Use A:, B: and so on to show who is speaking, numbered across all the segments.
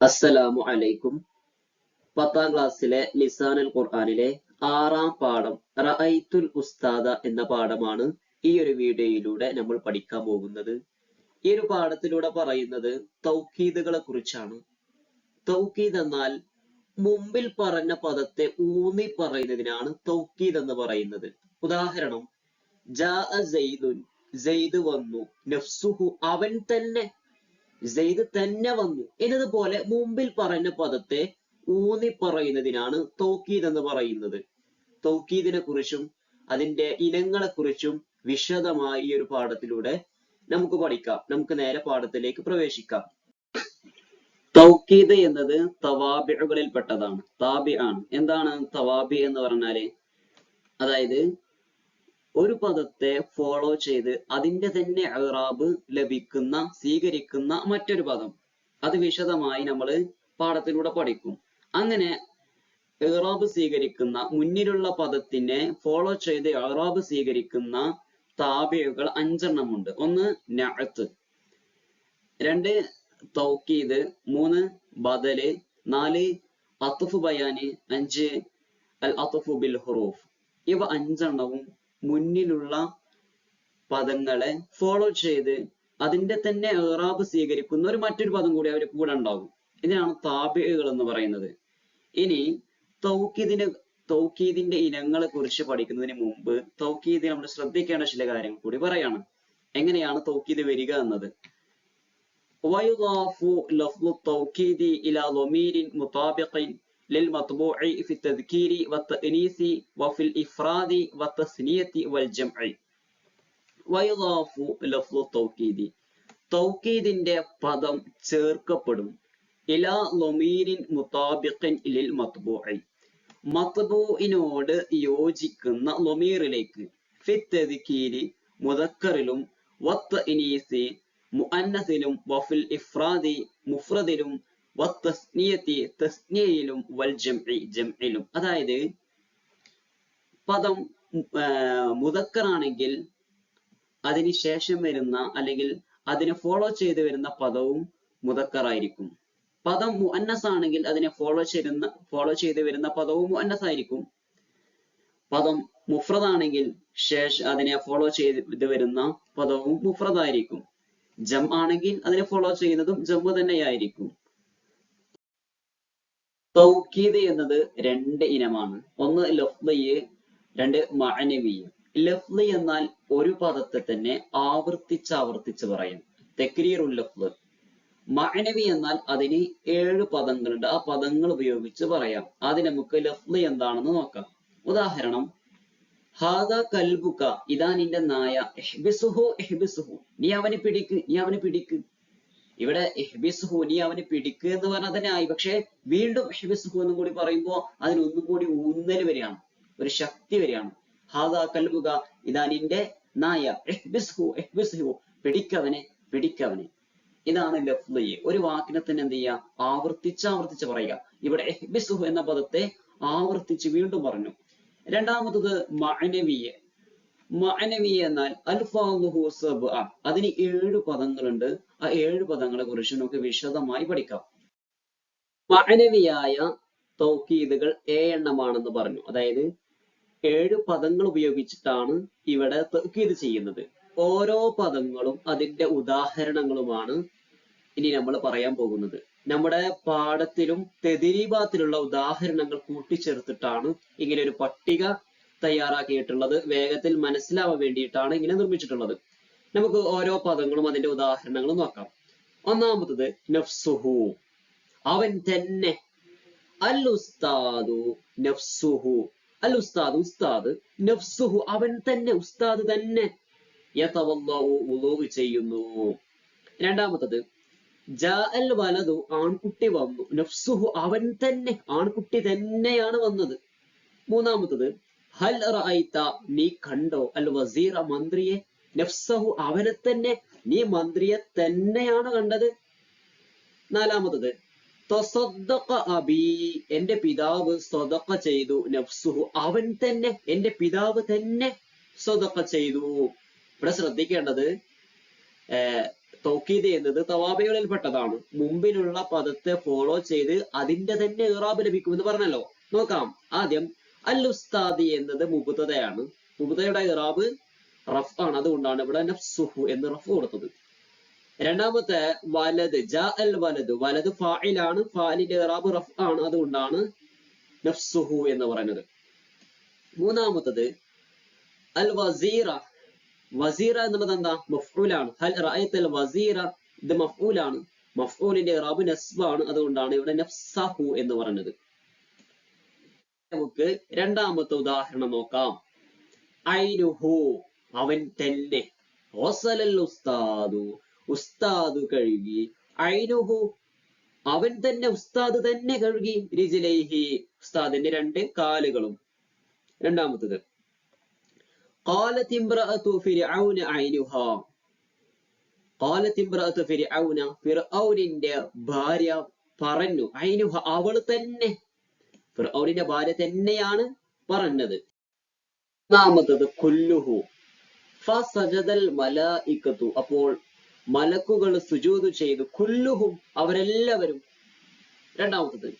A: അസ്സലാമു അലൈക്കും. പത്താം ക്ലാസ്സിലെ ലിസാനുൽ ഖുർആനിലെ ആറാം പാഠം റഅയ്തുൽ ഉസ്താദ എന്ന പാഠമാണ് ഈ ഒരു വീഡിയോയിലൂടെ നമ്മൾ പഠിക്കാൻ പോകുന്നത്. ഈ ഒരു പാഠത്തിലൂടെ പറയുന്നത് തൗക്കീദുകളെ കുറിച്ചാണ്. തൗക്കീദ് എന്നാൽ മുമ്പിൽ പറഞ്ഞ പദത്തെ ഊന്നി പറയുന്നതിനാണ് തൗക്കീദ് എന്ന് പറയുന്നത്. ഉദാഹരണം ജാ സെയ്ദുൻ സെയ്ദ് വന്നു നഫ്സുഹു അവൻ തന്നെ സെയ്ദ് തന്നെ വന്നു. എന്നതുപോലെ മുമ്പിൽ പറഞ്ഞ പദത്തെ ഊന്നി പറയുന്നതിനാണ് തൗക്കീദ് എന്ന് പറയുന്നത്. തൗക്കീദിനെ കുറിച്ചും അതിന്റെ ഇനങ്ങളെ കുറിച്ചും വിശദമായി ഈ ഒരു പാഠത്തിലൂടെ നമുക്ക് പഠിക്കാം. നമുക്ക് നേരെ പാഠത്തിലേക്ക് പ്രവേശിക്കാം. തൗക്കീദ് എന്നത് തവാബികളിൽ പെട്ടതാണ് താബി ആണ് എന്താണ് തവാബി എന്ന് പറഞ്ഞാൽ? അതായത് ഒരു പദത്തെ ഫോളോ ചെയ്ത് അതിന്റെ തന്നെ ഇറാബ് ലഭിക്കുന്ന സ്വീകരിക്കുന്ന മറ്റൊരു പദം. അത് വിശദമായി നമ്മൾ പാഠത്തിലൂടെ പഠിക്കും. അങ്ങനെ ഇറാബ് സ്വീകരിക്കുന്ന മുന്നിലുള്ള പദത്തിനെ ഫോളോ ചെയ്ത് ഇറാബ് സ്വീകരിക്കുന്ന താബിയുകൾ അഞ്ചെണ്ണമുണ്ട് ഒന്ന് നഅത്ത്. രണ്ട് തൗക്കീദ്. മൂന്ന് ബദൽ. നാല് അത്തുഫ് ബയാന്. അഞ്ച് അൽ അത്തുഫു ബിൽ ഹുറൂഫ്. ഇവ അഞ്ചെണ്ണവും മുന്നിലുള്ള പദങ്ങളെ ഫോളോ ചെയ്ത് അതിന്റെ തന്നെ ഏറാബ് സ്വീകരിക്കുന്ന ഒരു മറ്റൊരു പദം കൂടി അവർ കൂടെ ഉണ്ടാകും ഇതിനാണ് താബികൾ എന്ന് പറയുന്നത് ഇനി തൗക്കീദിന് തൗക്കീദിന്റെ ഇനങ്ങളെ കുറിച്ച് പഠിക്കുന്നതിന് മുമ്പ് തൗക്കീദ് നമ്മൾ ശ്രദ്ധിക്കേണ്ട ചില കാര്യങ്ങൾ കൂടി പറയാണ് എങ്ങനെയാണ് തൗക്കീദ് വരിക എന്നത് ويضاف لفظ التوكيد إلى ضمير مطابق للمطبوع في التذكير والتأنيث وفي الإفراد والتثنية والجمع ويضاف لفظ التوكيد തൗക്കീദിന്റെ പദം ചേർക്കപ്പെടും ഇലാ ലൊമീരിൻ മുതാബിഖിൻ ലിൽ മത്ബൂഇ മത്ബൂഇനോട് യോജിക്കുന്ന ലൊമീറിലേക്ക് ഫിത്തദ്കീരി മുദക്കറിലും വത്ത് ഇനീസി മുഅന്നസിലും വഫിൽ ഇഫ്രാദി മുഫ്രദിലും തസ്നിയയിലും വൽ ജംഇ ജംഇലും. അതായത് പദം മുതക്കറാണെങ്കിൽ അതിന് ശേഷം വരുന്ന അല്ലെങ്കിൽ അതിനെ ഫോളോ ചെയ്ത് വരുന്ന പദവും മുതക്കറായിരിക്കും പദം മുഅന്നസ് ആണെങ്കിൽ അതിനെ ഫോളോ ചെയ്യുന്ന ഫോളോ ചെയ്ത് വരുന്ന പദവും മുഅന്നസ് ആയിരിക്കും പദം മുഫ്രദാണെങ്കിൽ ശേഷ അതിനെ ഫോളോ ചെയ്ത് വരുന്ന പദവും മുഫ്രദായിരിക്കും. ജം ആണെങ്കിൽ അതിനെ ഫോളോ ചെയ്യുന്നതും ജമ്മു തന്നെയായിരിക്കും. തൗക്കീദ് എന്നത് രണ്ട് ഇനമാണ്. ഒന്ന് ലഫ്ലിയ് രണ്ട് മഅനവിയ് ലഫ്ലി എന്നാൽ ഒരു പദത്തെ തന്നെ ആവർത്തിച്ച് ആവർത്തിച്ച് പറയും. തെക്രീറുൽ ലഫ്ല് മഅനവി എന്നാൽ അതിന് ഏഴ് പദങ്ങളുണ്ട്. ആ പദങ്ങൾ ഉപയോഗിച്ച് പറയാം. ആദ്യം നമുക്ക് ലഫ്ലി എന്താണെന്ന് നോക്കാം. ഉദാഹരണം ഹാദ കൽബുക ഇതാ നിന്റെ നായ. എഹ്ബിസുഹു എഹ്ബിസുഹു. നീ അവനെ പിടിക്ക് നീ അവനെ പിടിക്ക്. ഇവിടെ എഹ്ബിസുഹു നീ അവനെ പിടിക്കുക എന്ന് പറഞ്ഞാൽ തന്നെ ആയി. പക്ഷെ വീണ്ടും എഹ്ബിസുഹു എന്നും കൂടി പറയുമ്പോൾ അതിനൊന്നും കൂടി ഊന്നൽ വരികയാണ് ഒരു ശക്തി വരികയാണ് ഹാദാ കൽബുക ഇതാ നിന്റെ നായ എഹ്ബിസുഹു എഹ്ബിസുഹു പിടിക്കവനെ പിടിക്കവനെ. ഇതാണ് ലഫ്ലി ഒരു വാക്കിനെ തന്നെ എന്ത് ചെയ്യുക? ആവർത്തിച്ച് ആവർത്തിച്ച് പറയുക. ഇവിടെ എഹ്ബിസുഹു എന്ന പദത്തെ ആവർത്തിച്ച് വീണ്ടും പറഞ്ഞു. രണ്ടാമത്തത് മഅനവിയ. മഅനവിയ എന്നാൽ അൽഫാഹു സബ് അതിന് ഏഴ് പദങ്ങളുണ്ട്. ആ ഏഴ് പദങ്ങളെ കുറിച്ച് നമുക്ക് വിശദമായി പഠിക്കാം. മഅനവിയായ തൗക്കീദുകൾ ഏഴെണ്ണമാണെന്ന് പറഞ്ഞു. അതായത് ഏഴ് പദങ്ങൾ ഉപയോഗിച്ചിട്ടാണ് ഇവിടെ തൗക്കീദ് ചെയ്യുന്നത്. ഓരോ പദങ്ങളും അതിന്റെ ഉദാഹരണങ്ങളുമാണ് ഇനി നമ്മൾ പറയാൻ പോകുന്നത്. നമ്മുടെ പാഠത്തിലും തദരീബാത്തിലുള്ള ഉദാഹരണങ്ങൾ കൂട്ടിച്ചേർത്തിട്ടാണ് ഇങ്ങനെ ഒരു പട്ടിക തയ്യാറാക്കിയിട്ടുള്ളത്. വേഗത്തിൽ മനസ്സിലാവാൻ വേണ്ടിയിട്ടാണ് ഇങ്ങനെ നിർമ്മിച്ചിട്ടുള്ളത്. നമുക്ക് ഓരോ പദങ്ങളും അതിന്റെ ഉദാഹരണങ്ങളും നോക്കാം. ഒന്നാമത്തത് നഫ്സുഹു. അവൻ തന്നെ അൽ ഉസ്താദു നഫ്സുഹു. അൽ ഉസ്താദ്. നഫ്സുഹു അവൻ തന്നെ ഉസ്താദ് തന്നെ. ചെയ്യുന്നു. രണ്ടാമത്തത് ജാഅൽ വലതു ആൺകുട്ടി വന്നു. നഫ്സുഹു അവൻ തന്നെ ആൺകുട്ടി തന്നെയാണ് വന്നത്. മൂന്നാമത്തത് ഹൽ റഅയ്ത നീ കണ്ടോ? അൽ വസീറ മന്ത്രിയെ നഫ്സഹു അവനെ തന്നെ നീ മന്ത്രിയെ തന്നെയാണ് കണ്ടത്. നാലാമത്തത് തസദ്ദഖ അബി എന്റെ പിതാവ് സ്വതക്ക ചെയ്തു. നഫ്സുഹു അവൻ തന്നെ എന്റെ പിതാവ് തന്നെ സ്വതക്ക ചെയ്തു. ഇവിടെ ശ്രദ്ധിക്കേണ്ടത് തൗക്കീദ് എന്നത് തവാബികളിൽപ്പെട്ടതാണ്. മുമ്പിലുള്ള പദത്തെ ഫോളോ ചെയ്ത് അതിന്റെ തന്നെ ഇറാബ് ലഭിക്കുമെന്ന് പറഞ്ഞല്ലോ. നോക്കാം. ആദ്യം അൽ ഉസ്താദി എന്നത് മുബുതതയാണ് മുബുതയുടെ ഇറാബ് റഫ് ആണ്. അതുകൊണ്ടാണ് ഇവിടെ നഫ്സുഹു എന്ന് റഫ് കൊടുത്തത്. രണ്ടാമത്തെ വലത് ജാ അൽ വലത് വലത് ഫായിലാണ് ഫാലിന്റെ ഇറാബ് റഫ് ആണ്. അതുകൊണ്ടാണ് നഫ്സുഹു എന്ന് പറയുന്നത്. മൂന്നാമത്തത് അൽ വസീറ വസീറ എന്നുള്ളത് എന്താ? മഫ്ഊലാണ്. ഹൽ റഅയ്തൽ വസീറ. ഇത് മഫ്ഊലാണ്. മഫ്ഊലിന്റെ ഇറാബ് നസ്ബാണ്. അതുകൊണ്ടാണ് ഇവിടെ നഫ്സഹു എന്ന് പറഞ്ഞത് നമുക്ക് രണ്ടാമത്തെ ഉദാഹരണം നോക്കാം ഐനുഹു അവൻ തന്നെ വസലൽ ഉസ്താദു ഉസ്താദു കഴുകി ഐനുഹു അവൻ തന്നെ ഉസ്താദ് തന്നെ കഴുകി രിജിലൈഹി ഉസ്താദിന്റെ രണ്ട് കാലുകളും രണ്ടാമത്തത് قالت امرأة فرعون عينها قالت امرأة فرعون ഫിർഔനിന്റെ ഭാര്യ പറഞ്ഞു ഐനുഹ അവൾ തന്നെ ഫിർഔനിന്റെ ഭാര്യ തന്നെയാണ് പറഞ്ഞത്. ഒന്നാമത്തത് കുല്ലുഹു. ഫസജദൽ മലായിക്കത്തു. അപ്പോൾ മലക്കുകൾ സുജൂദ് ചെയ്തു കുല്ലുഹും അവരെല്ലാവരും രണ്ടാമത്തത്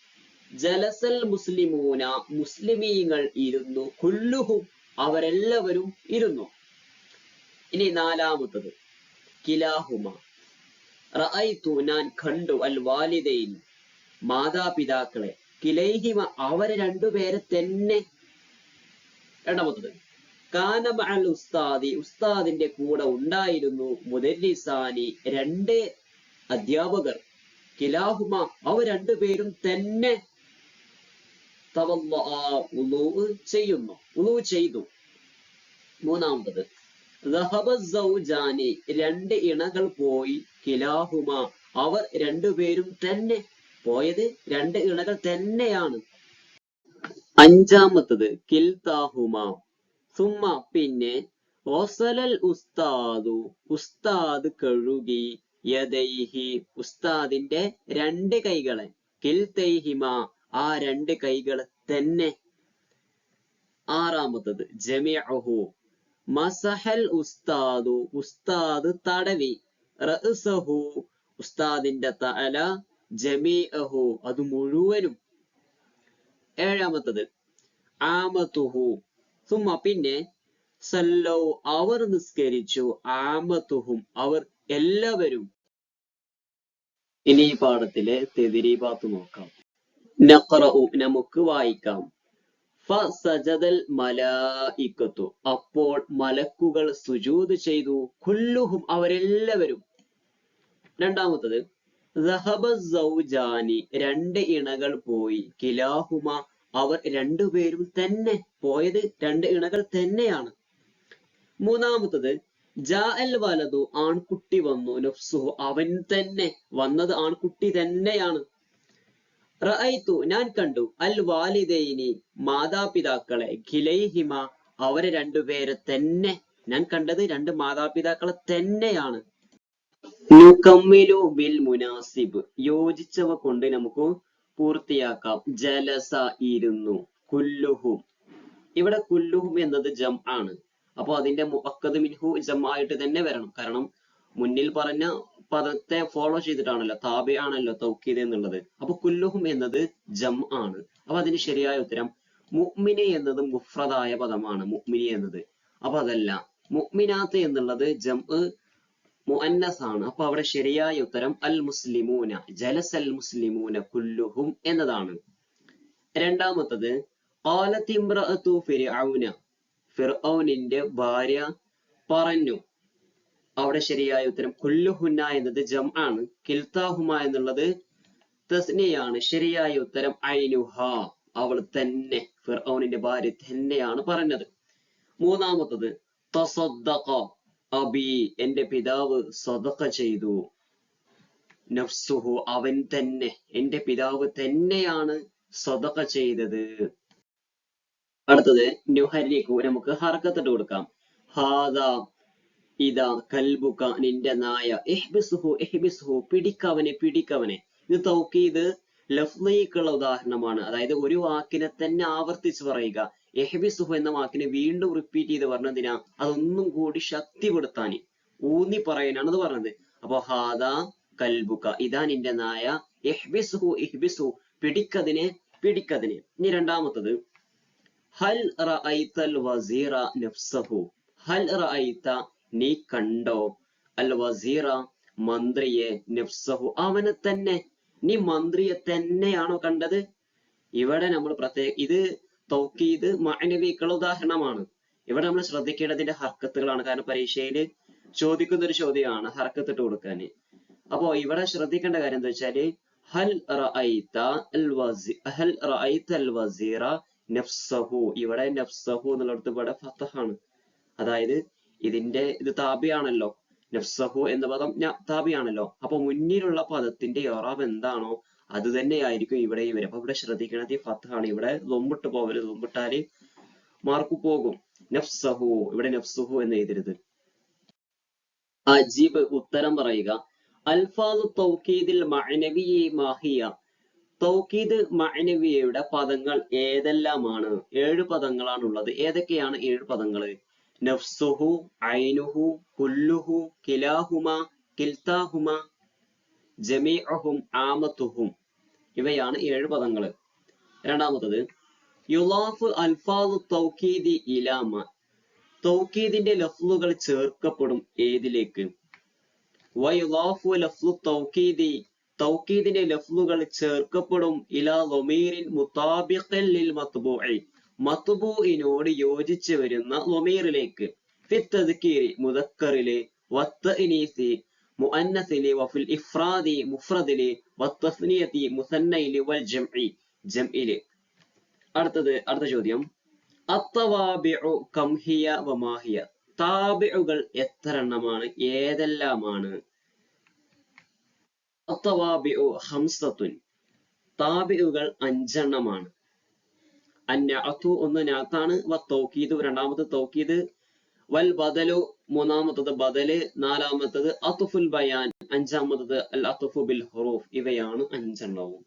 A: ജലസൽ മുസ്ലിമൂന മുസ്ലിമീങ്ങൾ ഇരുന്നു കുല്ലുഹും അവരെല്ലാവരും ഇരുന്നു. ഇനി നാലാമത്തത് കിലാഹുമ. റഅയ്തു ഞാൻ കണ്ടു അൽ വാലിദൈൻ മാതാപിതാക്കളെ. കിലൈഹിമ അവരെ രണ്ടുപേരെ തന്നെ രണ്ടാമത്തത് കാന അൽ ഉസ്താദി ഉസ്താദിന്റെ കൂടെ ഉണ്ടായിരുന്നു മുദരിസാനി രണ്ട് അധ്യാപകർ. കിലാഹുമ അവ രണ്ടുപേരും തന്നെ ചെയ്യുന്നു ഉളു ചെയ്തു. സൗജാനി രണ്ട് ഇണകൾ പോയി കിലാഹുമ അവർ രണ്ടുപേരും തന്നെ പോയത് രണ്ട് ഇണകൾ തന്നെയാണ്. അഞ്ചാമത്തത് കിൽതാഹുമ. സുമ്മ പിന്നെ ഓസലൽ ഉസ്താദു ഉസ്താദ് കഴുകി യദൈഹി ഉസ്താദിന്റെ രണ്ട് കൈകളെ. കിൽതൈഹിമ ആ രണ്ട് കൈകൾ തന്നെ. ആറാമത്തത് ജമിഅഹു. മസഹൽ ഉസ്താദു ഉസ്താദ് തടവി. റഹു ഉസ്താദിന്റെ തല ജമീഅഹു അത് മുഴുവനും. ഏഴാമത്തത് ആമത്തുഹു. സുമ പിന്നെ സല്ലൗ അവർ നിസ്കരിച്ചു. ആമത്തുഹും അവർ എല്ലാവരും. ഇനി ഈ പാഠത്തിലെ തെതിരീപാത്ത് നോക്കാം. നഖറഉ നമുക്ക് വായിക്കാം. ഫ സജദൽ മലായിക്കത്തു. അപ്പോൾ മലക്കുകൾ സുജൂദ് ചെയ്തു. കുല്ലുഹും അവരെല്ലാവരും. രണ്ടാമത്തത് സൗജാനി രണ്ട് ഇണകൾ പോയി. കിലാഹുമ അവർ രണ്ടുപേരും തന്നെ പോയത് രണ്ട് ഇണകൾ തന്നെയാണ്. മൂന്നാമത്തത് ജാ അൽ വലതു ആൺകുട്ടി വന്നു. നഫ്സുഹു അവൻ തന്നെ വന്നത് ആൺകുട്ടി തന്നെയാണ്. റഅയ്തു ഞാൻ കണ്ടു. അൽ വാലിദൈനി മാതാപിതാക്കളെ. ഖിലൈഹിമ അവരെ രണ്ടുപേരെ തന്നെ ഞാൻ കണ്ടത് രണ്ട് മാതാപിതാക്കളെ തന്നെയാണ്. ബിൽ മുനാസിബ്. യോജിച്ചവ കൊണ്ട് നമുക്ക് പൂർത്തിയാക്കാം. ജലസ ഇരുന്നു. കുല്ലുഹും. ഇവിടെ കുല്ലുഹും എന്നത് ജം ആണ്. അപ്പൊ അതിന്റെ മുഅക്കദ് മിൻഹു ജം ആയിട്ട് തന്നെ വരണം. കാരണം മുന്നിൽ പറഞ്ഞ പദത്തെ ഫോളോ ചെയ്തിട്ടാണല്ലോ. താബി ആണല്ലോ തൗക്കീദ് എന്നുള്ളത്. അപ്പൊ കുല്ലുഹും എന്നത് ജം ആണ്. അപ്പൊ അതിന് ശരിയായ ഉത്തരം മുഅ്മിനി എന്നത് മുഫ്രദായ പദമാണ്. മുഅ്മിനി എന്നത്. അപ്പൊ അതല്ല. മുഅ്മിനാത്ത് എന്നുള്ളത് ജം മുഅന്നസ് ആണ് അപ്പൊ അവിടെ ശരിയായ ഉത്തരം അൽ മുസ്ലിമൂന ജലസ് അൽ മുസ്ലിമൂന കുല്ലുഹും എന്നതാണ്. രണ്ടാമത്തത് ആലത്തിമ്രഅത്തു ഫിർഔന ഫിർഔനിന്റെ ഭാര്യ പറഞ്ഞു. അവിടെ ശരിയായ ഉത്തരം കുല്ലുഹുന്ന എന്നത് ജം ആണ് കിൽത്താഹുമ എന്നുള്ളത് തസ്നിയാണ്. ശരിയായ ഉത്തരം ഐനുഹ. അവൾ തന്നെ ഫിർഔനിന്റെ ഭാര്യ തന്നെയാണ് പറഞ്ഞത്. മൂന്നാമത്തത് തസദ്ദഖ. അബി എന്റെ പിതാവ് സദഖ ചെയ്തു. നഫ്സുഹു അവൻ തന്നെ എന്റെ പിതാവ് തന്നെയാണ് സദഖ ചെയ്തത്. അടുത്തത് നുഹരിക്കു നമുക്ക് ഹർക്കത്തിട്ട് കൊടുക്കാം. ഹാദ ഇതാ കൽബുക നിന്റെ നായ. എഹ്ബിസുഹു എഹ്ബിസുഹു പിടിക്കവനെ പിടിക്കവനെ. ഇത് തൗക്കീത് ലഫ്ലിക്കുള്ള ഉദാഹരണമാണ്. അതായത് ഒരു വാക്കിനെ തന്നെ ആവർത്തിച്ച് പറയുക. എഹ്ബിസുഹു എന്ന വാക്കിനെ വീണ്ടും റിപ്പീറ്റ് ചെയ്ത് പറഞ്ഞതിനാ അതൊന്നും കൂടി ശക്തിപ്പെടുത്താൻ ഊന്നി പറയാനാണ് അത് പറഞ്ഞത്. അപ്പൊ ഹാദ കൽബുക ഇതാ നിന്റെ നായ ഇഹ്ബിസുഹു ഇഹ്ബിസു പിടിക്കതിനെ പിടിക്കതിനെ. ഇനി രണ്ടാമത്തത് ഹൽ റഅയ്തൽ വസീറ നഫ്സഹു ഹൽ റഅയ്ത നീ കണ്ടോ? അൽ വസീറ മന്ത്രിയെ നഫ്സഹു അവനെ തന്നെ. നീ മന്ത്രിയെ തന്നെയാണോ കണ്ടത്? ഇവിടെ നമ്മൾ പ്രത്യേക ഇത് തൗക്കീദ് മാനവിക്കുള്ള ഉദാഹരണമാണ്. ഇവിടെ നമ്മൾ ശ്രദ്ധിക്കേണ്ടതിന്റെ ഹർക്കത്തുകളാണ്. കാരണം പരീക്ഷയിൽ ചോദിക്കുന്ന ഒരു ചോദ്യമാണ് ഹർക്കത്തിട്ട് കൊടുക്കാൻ അപ്പോ ഇവിടെ ശ്രദ്ധിക്കേണ്ട കാര്യം എന്താ വെച്ചാൽ ഹൽ ഹൽ അൽ വസീറ നഫ്സഹു. ഇവിടെ നഫ്സഹു എന്നുള്ളിടത്ത് ഇവിടെ ഫത്തഹാണ് അതായത് ഇതിന്റെ ഇത് താബിയാണല്ലോ നഫ്സഹു എന്ന പദം താബിയാണല്ലോ അപ്പൊ മുന്നിലുള്ള പദത്തിന്റെ ഇറാബ് എന്താണോ അത് തന്നെയായിരിക്കും ഇവിടെ വരും അപ്പൊ ഇവിടെ ശ്രദ്ധിക്കണത് ഫത്താണ്. ഇവിടെ ലൊമ്പിട്ട് പോകരുത് ലൊമ്പിട്ടാൽ മാർക്ക് പോകും. നഫ്സഹു. ഇവിടെ നഫ്സുഹു എന്ന് എഴുതരുത്. അജീബ് ഉത്തരം പറയുക. അൽഫാദു തൗക്കീദിൽ മാഹിയ. തൗക്കീദ് മഅനവിയയുടെ പദങ്ങൾ ഏതെല്ലാമാണ്? ഏഴ് പദങ്ങളാണ് ഉള്ളത് ഏതൊക്കെയാണ് ഏഴ് പദങ്ങൾ നഫ്സുഹു ഐനുഹു കുല്ലുഹു കിലാഹുമ കിൽത്താഹുമ ജമീഅഹും ആമത്തുഹും. ഇവയാണ് ഏഴ് പദങ്ങൾ രണ്ടാമത്തത് യുലാഫ് അൽഫാദു തൗക്കീദി ഇലാമ. തൗക്കീദിന്റെ ലഫ്ലുകൾ ചേർക്കപ്പെടും ഏതിലേക്ക്? വയുലാഫു ലഫ്ലു തൗക്കീദി തൗക്കീദിന്റെ ലഫ്ലുകൾ ചേർക്കപ്പെടും ഇലാ ലൊമീറിൻ മുതാബിഖൽ ലിൽ മത്ബൂഇ. മത്ബൂഇനോട് യോജിച്ച് വരുന്ന ലൊമീറിലേക്ക്. ഫിത്തദ്കീരി മുദക്കറിൽ വത്തഇനീസി മുഅന്നസിൽ വഫിൽ ഇഫ്രാദി മുഫ്രദിലി വത്തസ്നിയതി മുസന്നയിലി വൽ ജംഇ ജംഇലി. അടുത്തത് അടുത്ത ചോദ്യം. അത്തവാബിഉ കംഹിയ വമാഹിയ താബിഉകൾ എത്ര എണ്ണമാണ് ഏതെല്ലാമാണ്? അത്തവാബിഉ ഹംസത്തുൻ. താബിഉകൾ അഞ്ചെണ്ണമാണ്. അന്നഅത്തു ഒന്ന് നാത്താണ് വ തൗക്കീദ് രണ്ടാമത്തെ തൗക്കീദ് വൽ ബദലു മൂന്നാമത്തത് ബദൽ നാലാമത്തത് അത്തുഫുൽ ബയാൻ അഞ്ചാമത്തത് അൽ അത്തുഫു ബിൽ ഹുറൂഫ്. ഇവയാണ് അഞ്ചെണ്ണവും.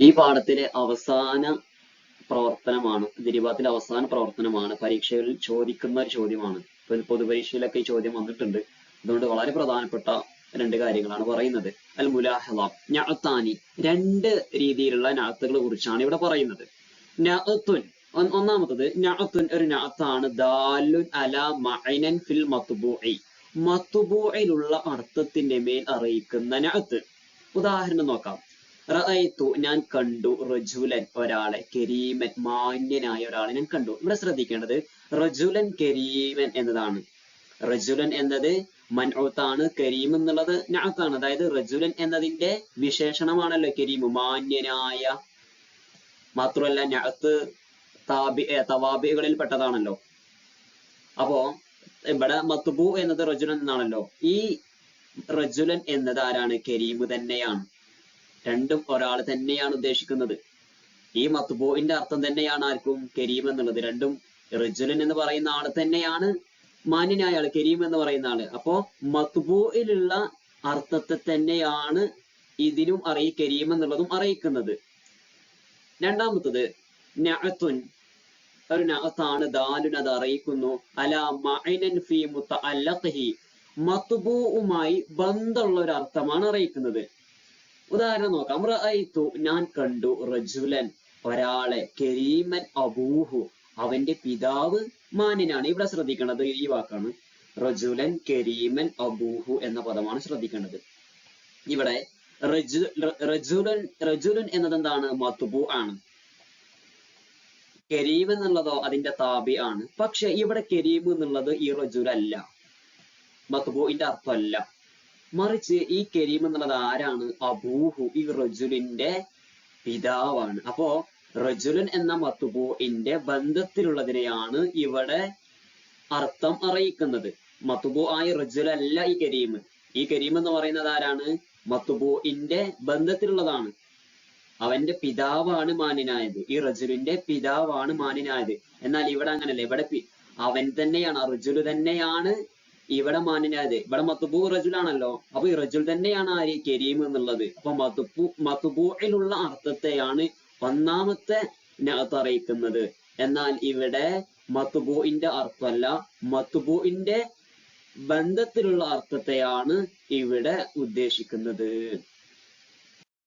A: ഈ പാഠത്തിലെ അവസാന പ്രവർത്തനമാണ് ദിരിബാത്തിലെ അവസാന പ്രവർത്തനമാണ് പരീക്ഷകളിൽ ചോദിക്കുന്ന ഒരു ചോദ്യമാണ്. പൊതുപരീക്ഷയിലൊക്കെ ഈ ചോദ്യം വന്നിട്ടുണ്ട്. അതുകൊണ്ട് വളരെ പ്രധാനപ്പെട്ട രണ്ട് കാര്യങ്ങളാണ് പറയുന്നത്. അൽ മുലാഹല ഞാത്താനി രണ്ട് രീതിയിലുള്ള ഞാത്തുകളെ കുറിച്ചാണ് ഇവിടെ പറയുന്നത്. നഅത്തുൻ ഒ- ഒന്നാമത്തത് നഅത്തുൻ ഒരു നഅത്താണ്. ദാലുൻ അല മഅനൻ ഫിൽ മത്ബൂഇ. മത്ബൂഇലുള്ള അർത്ഥത്തിന്റെ മേൽ അറിയിക്കുന്ന നഅത്ത്. ഉദാഹരണം നോക്കാം. റഅയ്തു ഞാൻ കണ്ടു റജുലൻ ഒരാളെ കരീമൻ മാന്യനായ ഒരാളെ ഞാൻ കണ്ടു. ഇവിടെ ശ്രദ്ധിക്കേണ്ടത് റജുലൻ കരീമൻ എന്നതാണ്. റജുലൻ എന്നത് മൻഔത്താണ് കരീം എന്നുള്ളത് നഅത്താണ്. അതായത് റജുലൻ എന്നതിന്റെ വിശേഷണമാണല്ലോ കരീം മാന്യനായ. മാത്രമല്ല നഅത്ത് താബി തവാബികളിൽ പെട്ടതാണല്ലോ അപ്പോ ഇവിടെ മത്തുബു എന്നത് റജുലൻ എന്നാണല്ലോ. ഈ റജുലൻ എന്നത് ആരാണ്? കരീം തന്നെയാണ്. രണ്ടും ഒരാൾ തന്നെയാണ് ഉദ്ദേശിക്കുന്നത്. ഈ മത്തുബുവിന്റെ അർത്ഥം തന്നെയാണ് ആർക്കും കരീം എന്നുള്ളത്. രണ്ടും റജുലൻ എന്ന് പറയുന്ന ആൾ തന്നെയാണ് മാന്യനായ ആൾ കരീം എന്ന് പറയുന്ന ആൾ അപ്പോ മത്തുബുയിലുള്ള അർത്ഥത്തെ തന്നെയാണ് ഇതിനും അറിയി കരീം എന്നുള്ളതും അറിയിക്കുന്നത്. രണ്ടാമത്തത് നഅത്തുൻ ഒരു നഅത്താണ് ദാലുൻ അത് അറിയിക്കുന്നു. അല മഅനൻ ബന്ധമുള്ള ഒരു അർത്ഥമാണ് അറിയിക്കുന്നത്. ഉദാഹരണം നോക്കാം. റഅയ്തു ഞാൻ കണ്ടു റജുലൻ ഒരാളെ കരീമൻ അബൂഹു അവന്റെ പിതാവ് മാന്യനാണ്. ഇവിടെ ശ്രദ്ധിക്കേണ്ടത് ഈ വാക്കാണ്. റജുലൻ കരീമൻ അബൂഹു എന്ന പദമാണ് ശ്രദ്ധിക്കേണ്ടത്. ഇവിടെ റജു റജുലൻ റജുലൻ എന്നത് എന്താണ് മത്തുബു ആണ് കരീം എന്നുള്ളതോ അതിന്റെ താബി ആണ്. പക്ഷെ ഇവിടെ കരീം എന്നുള്ളത് ഈ റജുൽ അല്ല. മത്തുബുവിന്റെ അർത്ഥമല്ല മറിച്ച് ഈ കരീം എന്നുള്ളത് ആരാണ്? അബൂഹു ഈ റജുലിന്റെ പിതാവാണ്. അപ്പോ റജുലൻ എന്ന മത്തുബുഇന്റെ ബന്ധത്തിലുള്ളതിനെയാണ് ഇവിടെ അർത്ഥം അറിയിക്കുന്നത്. മത്തുബു ആയ റജുലല്ല ഈ കരീം ഈ കരീം എന്ന് പറയുന്നത് ആരാണ്? മത്തുബുഇന്റെ ബന്ധത്തിലുള്ളതാണ്. അവന്റെ പിതാവാണ് മാന്യനായത്. ഈ റജുലിന്റെ പിതാവാണ് മാന്യനായത്. എന്നാൽ ഇവിടെ അങ്ങനല്ല. ഇവിടെ അവൻ തന്നെയാണ് ആ റജുൽ തന്നെയാണ് ഇവിടെ മാന്യനായത്. ഇവിടെ മത്തുബു റജുലാണല്ലോ. അപ്പൊ ഈ റജുൽ തന്നെയാണ് ആര്? കരീം എന്നുള്ളത്. അപ്പൊ മത്തുബു മത്തുബുയിലുള്ള അർത്ഥത്തെയാണ് ഒന്നാമത്തെ നകത്ത് അറിയിക്കുന്നത്. എന്നാൽ ഇവിടെ മത്തുബുന്റെ അർത്ഥമല്ല. മത്തുബുന്റെ ബന്ധത്തിലുള്ള അർത്ഥത്തെയാണ് ഇവിടെ ഉദ്ദേശിക്കുന്നത്.